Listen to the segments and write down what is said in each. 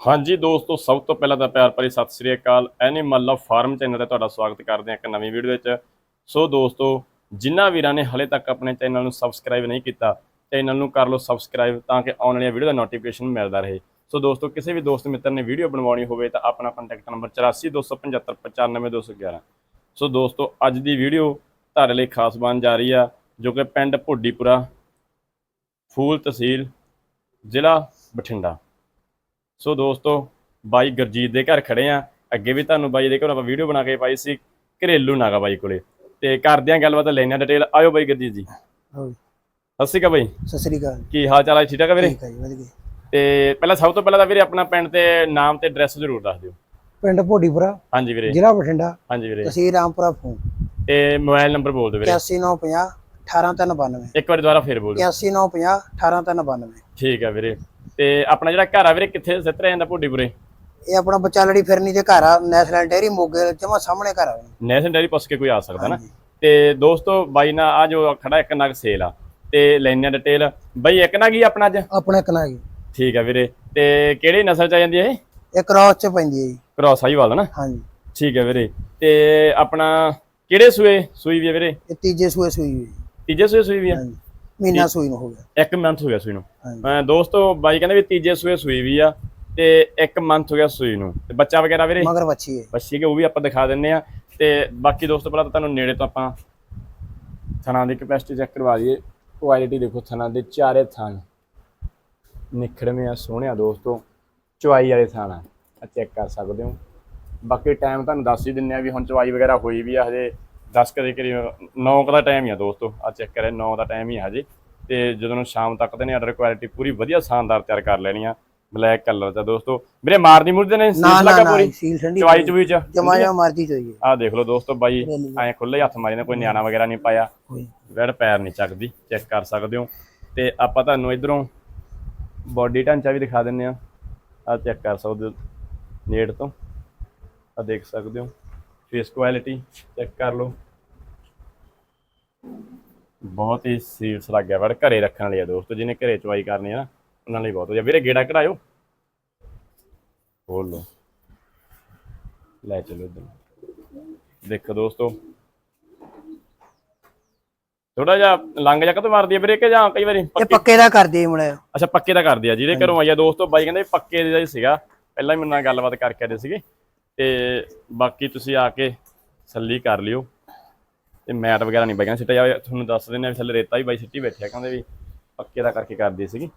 ਹਾਂਜੀ ਦੋਸਤੋ, ਸਭ ਤੋਂ ਪਹਿਲਾਂ ਤਾਂ ਪਿਆਰ ਭਰੀ ਸਤਿ ਸ੍ਰੀ ਅਕਾਲ। ਐਨੀਮਲ ਲਵ ਫਾਰਮ ਚੈਨਲ ਤੇ ਤੁਹਾਡਾ ਸਵਾਗਤ ਕਰਦੇ ਹਾਂ ਇੱਕ ਨਵੀਂ ਵੀਡੀਓ ਵਿੱਚ। ਸੋ ਦੋਸਤੋ, ਜਿਨ੍ਹਾਂ ਵੀਰਾਂ ਨੇ ਹਲੇ ਤੱਕ ਆਪਣੇ ਚੈਨਲ ਨੂੰ ਸਬਸਕ੍ਰਾਈਬ ਨਹੀਂ ਕੀਤਾ, ਚੈਨਲ ਨੂੰ ਕਰ ਲਓ ਸਬਸਕ੍ਰਾਈਬ ਤਾਂ ਕਿ ਆਉਣ ਵਾਲੀਆਂ ਵੀਡੀਓ ਦਾ ਨੋਟੀਫਿਕੇਸ਼ਨ ਮਿਲਦਾ ਰਹੇ। ਸੋ ਦੋਸਤੋ, ਕਿਸੇ ਵੀ ਦੋਸਤ ਮਿੱਤਰ ਨੇ ਵੀਡੀਓ ਬਣਵਾਉਣੀ ਹੋਵੇ ਤਾਂ ਆਪਣਾ ਕੰਟੈਕਟ ਨੰਬਰ 8427595291 ਸੋ ਦੋਸਤੋ, ਅੱਜ ਦੀ ਵੀਡੀਓ ਤੁਹਾਡੇ ਲਈ ਖਾਸ ਬਣ ਜਾ ਰਹੀ ਆ, ਜੋ ਕਿ ਪਿੰਡ ਭੋਡੀਪੁਰਾ, ਫੂਲ ਤਹਿਸੀਲ, ਜ਼ਿਲ੍ਹਾ ਬਠਿੰਡਾ। ਸੋ ਦੋਸਤੋ ਬਾਈ ਗੁਰਜੀਤ ਦੇ ਘਰ ਖੜੇ ਆ। ਅੱਗੇ ਵੀ ਤੁਹਾਨੂੰ ਬਾਈ ਦੇ ਘਰੋਂ ਆਪਾਂ ਵੀਡੀਓ ਬਣਾ ਕੇ ਪਾਈ ਸੀ ਘਰੇਲੂ ਨਾਗਾ ਬਾਈ ਕੋਲੇ। ਤੇ ਕਰਦੇ ਆਂ ਗੱਲਬਾਤ ਲੈਣੇ ਡਿਟੇਲ ਆਇਓ ਬਾਈ ਗੁਰਜੀਤ ਜੀ। ਹਾਂ ਸਤਿ ਸ਼੍ਰੀ ਅਕਾਲ ਬਾਈ। ਸਤਿ ਸ੍ਰੀ ਅਕਾਲ। ਕੀ ਹਾਲ ਚਾਲ ਹੈ ਠੀਕ ਠਾਕ ਵੀਰੇ? ਠੀਕ ਹੈ ਜੀ ਵਧੀਆ। ਤੇ ਪਹਿਲਾਂ ਸਭ ਤੋਂ ਪਹਿਲਾਂ ਤਾਂ ਵੀਰੇ ਆਪਣਾ ਪਿੰਡ ਤੇ ਨਾਮ ਤੇ ਐਡਰੈਸ ਜ਼ਰੂਰ ਦੱਸ ਦਿਓ। ਪਿੰਡ ਭੋਡੀਪੁਰਾ ਹਾਂਜੀ ਵੀਰੇ। ਜ਼ਿਲ੍ਹਾ ਬਠਿੰਡਾ। ਹਾਂਜੀ ਵੀਰੇ। ਤਹਿਸੀਲ ਰਾਮਪੁਰਾ ਫੋਨ ਤੇ ਮੋਬਾਈਲ ਨੰਬਰ ਬੋਲ ਦਿਓ ਵੀਰੇ। 8950 18392 ਇੱਕ ਵਾਰੀ ਦੁਬਾਰਾ ਫੇਰ ਬੋਲ ਦਿਓ। 8950 18392 ਠੀਕ ਆ ਵੀਰੇ। ਤੇ ਆਪਣਾ ਜਿਹੜਾ ਘਰ ਆ ਵੀਰੇ ਕਿੱਥੇ ਸਿੱਤ ਰਿਹਾ ਜਾਂਦਾ ਭੁੱਡੀਪੁਰੇ? ਇਹ ਆਪਣਾ ਬਚਾਲੜੀ ਫਿਰਨੀ ਦੇ ਘਰ ਆ ਨੈਸ਼ਨਲ ਡੇਅਰੀ ਮੋਗੇ ਜਮਾ ਸਾਹਮਣੇ ਘਰ ਆ। ਨੈਸ਼ਨ ਡੈਰੀ ਪੁੱਛ ਕੇ ਕੋਈ ਆ ਸਕਦਾ ਨਾ। ਤੇ ਦੋਸਤੋ ਬਾਈ ਨਾਲ ਆ ਜੋ ਖੜਾ ਇੱਕ ਨਗ ਸੇਲ ਆ। ਤੇ ਲੈਣੇ ਡਿਟੇਲ। ਬਾਈ ਇੱਕ ਨਗ ਹੀ ਆਪਣਾ ਅੱਜ? ਆਪਣੇ ਕਨਾ ਜੀ। ਠੀਕ ਆ ਵੀਰੇ। ਤੇ ਕਿਹੜੀ ਨਸਲ ਚ ਆ ਜਾਂਦੀ ਹੈ ਇਹ? ਇਹ ਕ੍ਰਾਸ ਚ ਪੈਂਦੀ ਹੈ ਜੀ। ਕ੍ਰਾਸ ਆਈਵਾਲ ਨਾ? ਹਾਂਜੀ। ਠੀਕ ਹੈ ਵੀਰੇ। ਤੇ ਆਪਣਾ ਕਿਹੜੇ ਸੂਏ ਸੂਈ ਵੀ ਆ ਵੀਰੇ? ਇਹ ਤੀਜੇ ਸੂਏ ਸੂਈ ਜੀ। ਤੀਜੇ ਸੂਏ ਸੂਈ ਵੀ ਹਾਂਜੀ। ਮਹੀਨਾ ਸੂਈ ਨੂੰ ਹੋ ਗਿਆ। ਇੱਕ ਮੰਥ ਹੋ ਗਿਆ ਸੂਈ ਨੂੰ। ਅਹ ਦੋਸਤੋ ਬਾਈ ਕਹਿੰਦੇ ਵੀ ਤੀਜੇ ਸੂਏ ਸੂਈ ਵੀ ਆ ਤੇ ਇੱਕ ਮੰਥ ਹੋ ਗਿਆ ਸੂਈ ਨੂੰ। ਤੇ ਬੱਚਾ ਵਗੈਰਾ ਵੀਰੇ? ਮਗਰ ਬੱਚੀ ਹੈ ਬੱਚੀ ਕੇ ਉਹ ਵੀ ਆਪਾਂ ਦਿਖਾ ਦਿੰਨੇ ਆ। ਤੇ ਬਾਕੀ ਦੋਸਤੋ ਪਹਿਲਾਂ ਤਾਂ ਤੁਹਾਨੂੰ ਨੇੜੇ ਤੋਂ ਆਪਾਂ ਥਣਾ ਦੀ ਕਪੈਸਿਟੀ ਚੈੱਕ ਕਰਵਾ ਦਈਏ। ਕੁਆਲਿਟੀ ਦੇਖੋ ਥਣਾ ਦੇ ਚਾਰੇ ਥਣ ਨਿਖੜਵੇਂ ਆ ਸੋਹਣਿਆ ਦੋਸਤੋ। ਚੁਆਈ ਵਾਲੇ ਥਣ ਆ। ਆ ਚੈੱਕ ਕਰ ਸਕਦੇ ਹੋ। ਬਾਕੀ ਟਾਈਮ ਤੁਹਾਨੂੰ ਦੱਸ ਹੀ ਦਿੰਨੇ ਆ ਵੀ ਹੁਣ ਚੁਆਈ ਵਗੈਰਾ ਹੋਈ ਵੀ ਆ ਹਜੇ। 10 ਕਦੇ ਕਰੀਬ 9 ਦਾ ਟਾਈਮ ਹੀ ਆ ਦੋਸਤੋ ਆ ਚੈੱਕ ਕਰੇ 9 ਦਾ ਟਾਈਮ ਹੀ ਆ ਹਜੇ। ਤੇ ਜਦੋਂ ਨੂੰ ਸ਼ਾਮ ਤੱਕ ਦੇ ਨੇ ਆਰਡਰ ਕੁਆਲਿਟੀ ਪੂਰੀ ਵਧੀਆ ਸ਼ਾਨਦਾਰ ਤਿਆਰ ਕਰ ਲੈਣੀ ਆ ਬਲੈਕ ਕਲਰ ਦਾ ਦੋਸਤੋ। ਵੀਰੇ ਮਾਰਦੀ ਮੁਰਦੇ ਨੇ ਨਾ ਲੱਗਾ ਪੂਰੀ? ਸੀਲ ਚੁਆਈ ਚੁਈ ਚ? ਜਮਾ ਜਮਾ ਮਰਜ਼ੀ ਚਾਹੀਏ ਆਹ ਦੇਖ ਲਓ ਦੋਸਤੋ ਬਾਈ ਐ ਖੁੱਲੇ ਹੱਥ ਮਾਰੇ ਨੇ ਕੋਈ ਨਿਆਣਾ ਵਗੈਰਾ ਨਹੀਂ ਪਾਇਆ। ਵੈੜ ਪੈਰ ਨਹੀਂ ਚੱਕਦੀ ਚੈੱਕ ਕਰ ਸਕਦੇ ਹੋ। ਤੇ ਆਪਾਂ ਤੁਹਾਨੂੰ ਇਧਰੋਂ ਬਾਡੀ ਢਾਂਚਾ ਵੀ ਦਿਖਾ ਦਿੰਨੇ ਆ ਆ ਚੈੱਕ ਕਰ ਸਕਦੇ ਹੋ ਨੇੜ ਤੋਂ। ਆ ਦੇਖ ਸਕਦੇ ਹੋ ਫੇਸ ਕੁਆਲਿਟੀ ਚੈੱਕ ਕਰ ਲਓ। ਬਹੁਤ ਹੀ ਸੀਲਸ ਲੱਗ ਗਿਆ ਘਰੇ ਰੱਖਣ ਵਾਲੀ ਆ ਦੋਸਤੋ ਜਿਹਨੇ ਘਰੇ ਚਵਾਈ ਕਰਨੀ ਆ ਨਾ ਉਹਨਾਂ ਲਈ ਬਹੁਤ ਵਧੀਆ। ਵੀਰੇ ਗੇੜਾ ਕਢਾਇਓ। ਖੋਲ ਲਓ। ਲੈ ਚਲੋ ਇਧਰ। ਦੇਖੋ ਦੋਸਤੋ। ਥੋੜਾ ਜਿਹਾ ਲੰਗ ਜਾ ਕਦੋਂ ਮਾਰਦੀ ਆ ਵੀਰੇ ਕਿ ਜਾਂ ਕਈ ਵਾਰੀ ਇਹ ਪੱਕੀ? ਪੱਕੇ ਦਾ ਕਰਦੇ ਮੁੰਡੇ। ਅੱਛਾ ਪੱਕੇ ਦਾ ਕਰਦੀ ਆ ਜਿਹਦੇ ਘਰੋਂ ਆਈ ਆ ਦੋਸਤੋ ਬਾਈ ਕਹਿੰਦੇ ਪੱਕੇ ਦਾ ਹੀ ਸੀਗਾ। ਪਹਿਲਾਂ ਹੀ ਮੇਰੇ ਨਾਲ ਗੱਲਬਾਤ ਕਰਕੇ ਆਏ ਸੀਗੇ। ਤੇ ਬਾਕੀ ਤੁਸੀਂ ਆ ਕੇ ਸੱਲੀ ਕਰ ਲਿਓ। ਤੇ ਮੈਟ ਵਗੈਰਾ ਨਹੀਂ ਬਾਈਆਂ ਸਿੱਟਿਆ ਜਾਵੇ। ਤੁਹਾਨੂੰ ਦੱਸ ਦਿੰਦੇ ਆ ਵੀ ਥੱਲੇ ਰੇਤਾ ਵੀ ਬਾਈ ਸਿੱਟੀ ਬੈਠਿਆ ਕਹਿੰਦੇ ਵੀ ਪੱਕੇ ਦਾ ਕਰਕੇ ਕਰਦੀ ਸੀਗੀ।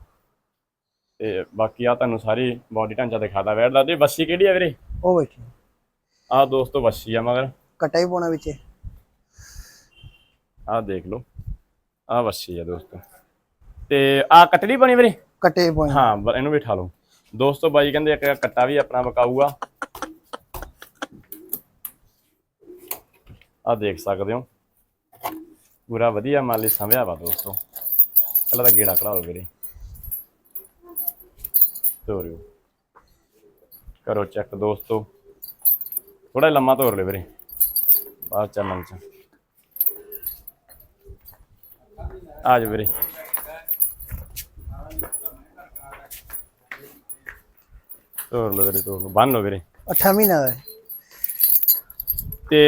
ਤੇ ਬਾਕੀ ਆ ਤੁਹਾਨੂੰ ਸਾਰੀ ਬਾਡੀ ਢਾਂਚਾ ਦਿਖਾਦਾ ਵੈੜ ਦਾ। ਤੇ ਵੱਛੀ ਕਿਹੜੀ ਆ ਵੀਰੇ? ਉਹ ਬੈਠੀ ਆ। ਦੋਸਤੋ ਵੱਛੀ ਆ ਮਗਰ। ਕਟਾ ਹੀ ਪਾਉਣਾ ਵਿੱਚ। ਆਹ ਦੇਖ ਲਓ। ਆਹ ਵੱਛੀ ਆ ਦੋਸਤੋ। ਤੇ ਆ ਕਟੜੀ ਬਣੀ ਵੀਰੇ? ਕਟੇ ਪਾਉਣਾ। ਹਾਂ ਇਹਨੂੰ ਵੀ ਠਾ ਲਓ। ਦੋਸਤੋ ਬਾਈ ਕਹਿੰਦੇ ਇੱਕ ਕੱਟਾ ਵੀ ਆਪਣਾ ਵਿਕਾਊਗਾ। ਆ ਦੇਖ ਸਕਦੇ ਹੋ। ਪੂਰਾ ਵਧੀਆ, ਮਾਲੀ ਸੰਭਿਆ ਵਾ ਦੋਸਤੋ। ਪਹਿਲਾਂ ਤਾਂ ਗੇੜਾ ਕਢਾ ਲਓ ਵੀਰੇ। ਤੋਰਿਓ। ਕਰੋ ਚੈੱਕ ਦੋਸਤੋ। ਥੋੜਾ ਲੰਮਾ ਤੋਰ ਲਿਓ ਵੀਰੇ। ਬਾਅਦ ਚੱਲਣ ਚ ਆ ਜਾ ਵੀਰੇ। ਤੋਰ ਲਓ ਵੀਰੇ, ਤੋਰ ਲਓ। ਬੰਨ ਲਓ ਵੀਰੇ। 8 ਮਹੀਨਾ ਦਾ ਤੇ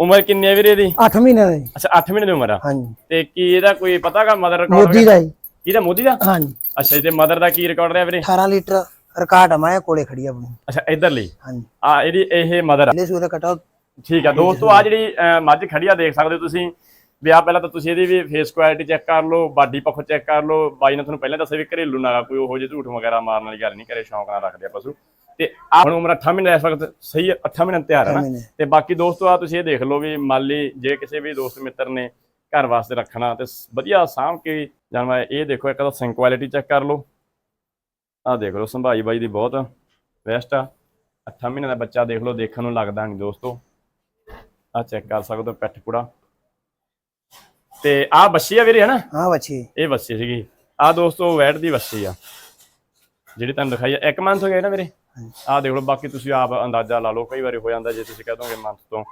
ਉਮਰ ਕਿੰਨੀ ਹੈ ਵੀਰੇ ਇਹਦੀ? 8 ਮਹੀਨਾ ਦਾ। ਜੀ। ਅੱਛਾ 8 ਮਹੀਨੇ ਦੀ ਉਮਰ ਆ। ਹਾਂਜੀ। ਤੇ ਕੀ ਇਹਦਾ ਕੋਈ ਪਤਾਗਾ ਮਦਰ ਰਿਕਾਰਡ ਮੋਦੀ ਦਾ ਜੀ। ਇਹਦਾ ਮੋਦੀ ਦਾ? ਹਾਂਜੀ। ਅੱਛਾ ਤੇ ਮਦਰ ਦਾ ਕੀ ਰਿਕਾਰਡ ਰਿਹਾ ਵੀਰੇ? 18 ਲੀਟਰ ਰਿਕਾਰਡ ਆ ਮੈਂ ਕੋਲੇ ਖੜੀ ਆ ਆਪਣੀ। ਅੱਛਾ ਇਧਰਲੀ? ਹਾਂਜੀ। ਆ ਇਹਦੀ ਇਹ ਮਦਰ ਆ। ਪਹਿਲੇ ਸੂਰੇ ਕਟਾ। ਠੀਕ ਆ ਦੋਸਤੋ ਆ ਜਿਹੜੀ ਮੱਝ ਖੜੀ ਆ ਦੇਖ ਸਕਦੇ ਹੋ ਤੁਸੀਂ। ਵੀ ਆ ਪਹਿਲਾਂ ਤਾਂ ਤੁਸੀਂ ਇਹਦੀ ਵੀ ਫੇਸ ਕੁਆਲਿਟੀ ਚੈੱਕ ਕਰ ਲਓ ਬਾਡੀ ਪੱਖੋਂ ਚੈੱਕ ਕਰ ਲਓ। ਬਾਈ ਨੇ ਤੁਹਾਨੂੰ ਪਹਿਲਾਂ ਦੱਸਿਆ ਵੀ ਘਰੇਲੂ ਨਾਗਾ ਕੋਈ ਉਹੋ ਜਿਹੇ ਝੂਠ ਵਗੈਰਾ ਮਾਰਨ ਵਾਲੀ ਗੱਲ ਨਹੀਂ ਕਰੇ ਸ਼ੌਂਕ ਨਾਲ ਰੱਖਦੇ ਆ ਪਸ਼ੂ। ਤੇ ਹੁਣ ਉਮਰ 8 ਮਹੀਨੇ ਇਸ ਵਕਤ ਸਹੀ 8 ਮਹੀਨੇ ਤਿਆਰ ਹੈ ਨਾ। ਤੇ ਬਾਕੀ ਦੋਸਤੋ ਆ ਤੁਸੀਂ ਇਹ ਦੇਖ ਲਓ ਵੀ ਮਾਲੀ ਜੇ ਕਿਸੇ ਵੀ ਦੋਸਤ ਮਿੱਤਰ ਨੇ ਘਰ ਵਾਸਤੇ ਰੱਖਣਾ ਤੇ ਵਧੀਆ ਸਾਂਭ ਕੇ ਜਾਨਵਰ ਇਹ ਦੇਖੋ ਇੱਕ ਤਾਂ ਸਿੰਕ ਕੁਆਲਿਟੀ ਚੈੱਕ ਕਰ ਲਓ। ਆ ਦੇਖ ਲਓ ਸੰਭਾਈ ਬਾਈ ਦੀ ਬਹੁਤ ਬੈਸਟ ਆ। 8 ਮਹੀਨੇ ਦਾ ਬੱਚਾ ਦੇਖ ਲਓ ਦੇਖਣ ਨੂੰ ਲੱਗਦਾ ਨਹੀਂ ਦੋਸਤੋ। ਆ ਚੈੱਕ ਕਰ ਸਕਦੇ ਹੋ ਪੈਠ ਪੂੜਾ ਤੇ ਆ ਬੱਚੀ ਆ ਵੀਰੇ ਹਨਾ? ਹਾਂ ਬੱਚੀ ਇਹ ਬੱਚੀ ਸੀਗੀ। ਆ ਦੋਸਤੋ ਵੈਟ ਦੀ ਬੱਚੀ ਆ। ਜਿਹੜੀ ਤੁਹਾਨੂੰ ਦਿਖਾਈ ਆ। ਇੱਕ ਮੰਥ ਹੋ ਗਿਆ ਨਾ ਵੀਰੇ? ਆ ਦੇਖ ਲਓ ਬਾਕੀ ਤੁਸੀਂ ਆਪ ਅੰਦਾਜ਼ਾ ਲਾ ਲਓ ਕਈ ਵਾਰੀ ਹੋ ਜਾਂਦਾ ਜੇ ਤੁਸੀਂ ਕਹਿ ਦੋਗੇ ਮੰਥ ਤੋਂ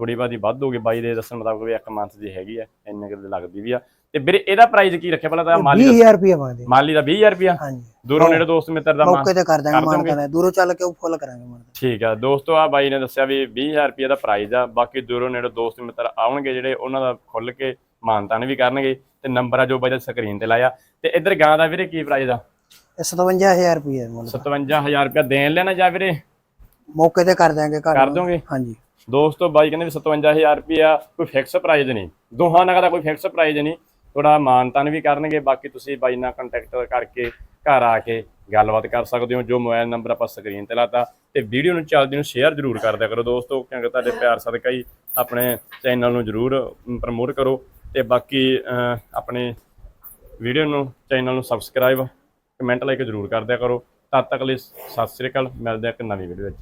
ਥੋੜੀ ਬਾਦੀ ਵੱਧ ਹੋਗੀ ਬਾਈ ਦੇ ਦੱਸਣ ਮੁਤਾਬਕ ਵੀ ਇੱਕ ਮੰਥ ਦੀ ਹੈਗੀ ਆ ਇੰਨੇ ਕੁ ਦੀ ਲੱਗਦੀ ਵੀ ਆ। ਤੇ ਵੀਰੇ ਇਹਦਾ ਪ੍ਰਾਈਸ ਕੀ ਰੱਖਿਆ? ਪਹਿਲਾਂ ਤਾਂ ਮਾਲੀ ਦਾ 20000 ਰੁਪਏ ਮੰਗਦੇ ਮਾਲੀ ਦਾ 20000 ਰੁਪਿਆ ਹਾਂਜੀ। ਦੂਰੋਂ ਨੇੜੇ ਦੋਸਤ ਮਿੱਤਰ ਦਾ ਮਾਨ ਮੌਕੇ ਤੇ ਕਰ ਦਾਂਗੇ ਕਰ ਦੋਗੇ? ਮਾਨਤਾ ਦੂਰੋਂ ਚੱਲ ਕੇ ਉਹ ਫੁੱਲ ਕਰਾਂਗੇ ਮਾਨਤਾ ਠੀਕ ਆ ਦੋਸਤੋ ਆ ਬਾਈ ਨੇ ਦੱਸਿਆ ਵੀ 20000 ਰੁਪਏ ਦਾ ਪ੍ਰਾਈਸ ਆ ਬਾਕੀ ਦੂਰੋਂ ਨੇੜੇ ਦੋਸਤ ਮਿੱਤਰ ਆਉਣਗੇ ਜਿਹੜੇ ਉਹਨਾਂ ਦਾ ਖੁੱਲ ਕੇ ਮਾਨਤਾਨ ਵੀ ਕਰਨਗੇ ਤੇ ਨੰਬਰ ਆ ਜੋ ਬਾਈ ਦਾ ਸਕਰੀਨ ਤੇ ਲਾਇਆ। ਤੇ ਇੱਧਰ ਗਾਂ ਦਾ ਵੀਰੇ ਕੀ ਪ੍ਰਾਈਸ ਆ? 57000 ਰੁਪਏ ਮੁੱਲ 57000 ਰੁਪਏ ਦੇਣ ਲੈਣਾ ਜਾਂ ਵੀਰੇ? ਮੌਕੇ ਤੇ ਕਰ ਦਾਂਗੇ ਘਰ। ਕਰ ਦੋਗੇ? ਹਾਂਜੀ। ਦੋਸਤੋ ਬਾਈ ਕਹਿੰਦੇ ਵੀ 57000 ਰੁਪਿਆ ਕੋਈ ਫਿਕਸ ਪ੍ਰਾਈਸ ਨਹੀਂ। ਦੋਹਾਂ ਨਗਾਂ ਦਾ ਕੋਈ ਫਿਕਸ ਪ੍ਰਾਈਸ ਨਹੀਂ। ਥੋੜਾ ਮਾਨਤਾਨ ਵੀ ਕਰਨਗੇ ਬਾਕੀ ਤੁਸੀਂ ਬਾਈ ਨਾਲ ਕੰਟੈਕਟ ਕਰਕੇ ਘਰ ਆ ਕੇ ਗੱਲਬਾਤ ਕਰ ਸਕਦੇ ਹੋ। ਜੋ ਮੋਬਾਈਲ ਨੰਬਰ ਆਪਾਂ ਸਕਰੀਨ ਤੇ ਲਾਤਾ ਤੇ ਵੀਡੀਓ ਨੂੰ ਚੱਲਦੀ ਨੂੰ ਸ਼ੇਅਰ ਜ਼ਰੂਰ ਕਰ ਦਿਆ ਕਰੋ ਦੋਸਤੋ। ਕਿਉਂਕਿ ਤੁਹਾਡੇ ਪਿਆਰ ਸਦਕਾ ਹੀ ਆਪਣੇ ਚੈਨਲ ਨੂੰ ਜ਼ਰੂਰ ਪ੍ਰਮੋਟ ਕਰੋ। ਤੇ ਬਾਕੀ ਆਪਣੇ ਵੀਡੀਓ ਨੂੰ ਚੈਨਲ ਨੂੰ ਸਬਸਕ੍ਰਾਈਬ ਕਮੈਂਟ ਲਾਈਕ ਜ਼ਰੂਰ ਕਰ ਦਿਆ ਕਰੋ। ਤਦ ਤੱਕ ਲਈ ਸਤਿ ਸ੍ਰੀ ਅਕਾਲ, ਮਿਲਦੇ ਹਾਂ ਇੱਕ ਨਵੀਂ ਵੀਡੀਓ ਵਿੱਚ।